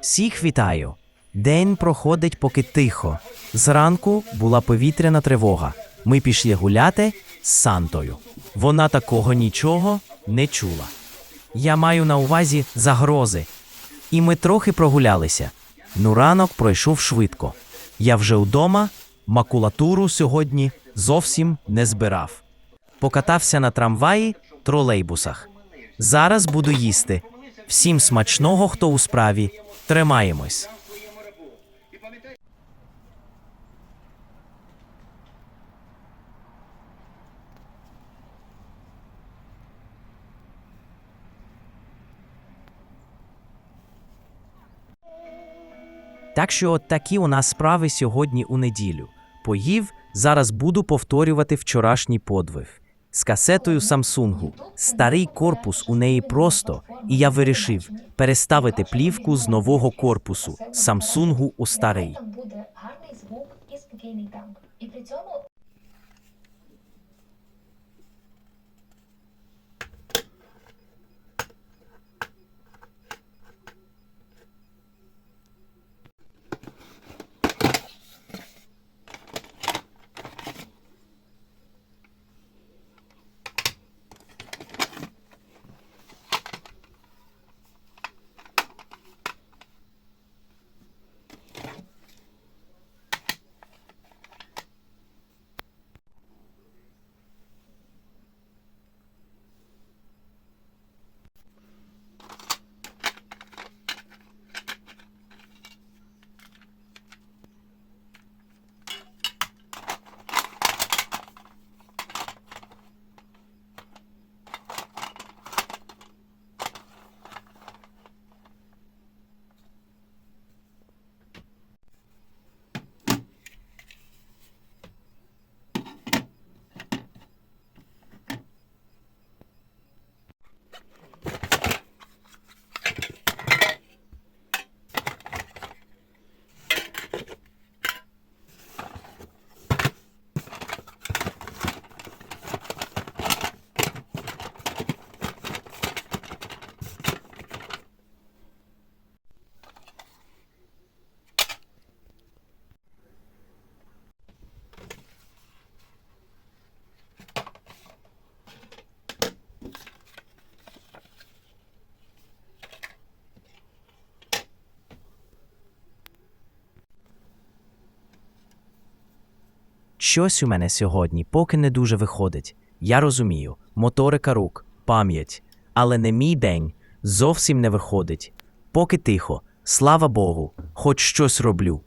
Всіх вітаю. День проходить поки тихо. Зранку була повітряна тривога. Ми пішли гуляти з Сантою. Вона такого нічого не чула. Я маю на увазі загрози. І ми трохи прогулялися. Ну, ранок пройшов швидко. Я вже вдома, макулатуру сьогодні зовсім не збирав. Покатався на трамваї, тролейбусах. Зараз буду їсти. Всім смачного, хто у справі. Тримаємось. Так що от такі у нас справи сьогодні у неділю. Поїв, зараз буду повторювати вчорашній подвиг. З касетою Самсунгу. Старий корпус у неї просто, і я вирішив переставити плівку з нового корпусу Самсунгу у старий. Щось у мене сьогодні поки не дуже виходить. Я розумію, моторика рук, пам'ять, але не мій день зовсім не виходить. Поки тихо, слава Богу, хоч щось роблю.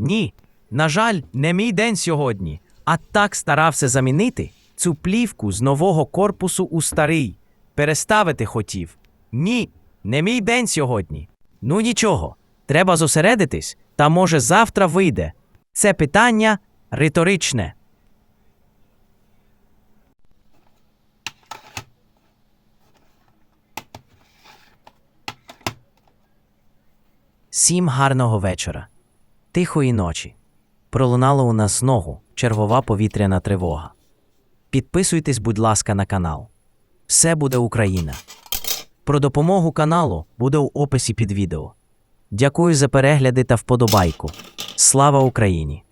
Ні, на жаль, не мій день сьогодні. А так старався замінити цю плівку з нового корпусу у старий. Переставити хотів. Ні, не мій день сьогодні. Ну нічого, треба зосередитись, та може завтра вийде. Це питання риторичне. Всім гарного вечора. Тихої ночі. пролунала у нас ногу чергова повітряна тривога. Підписуйтесь, будь ласка, на канал. Все буде Україна. Про допомогу каналу буде у описі під відео. Дякую за перегляди та вподобайку. Слава Україні!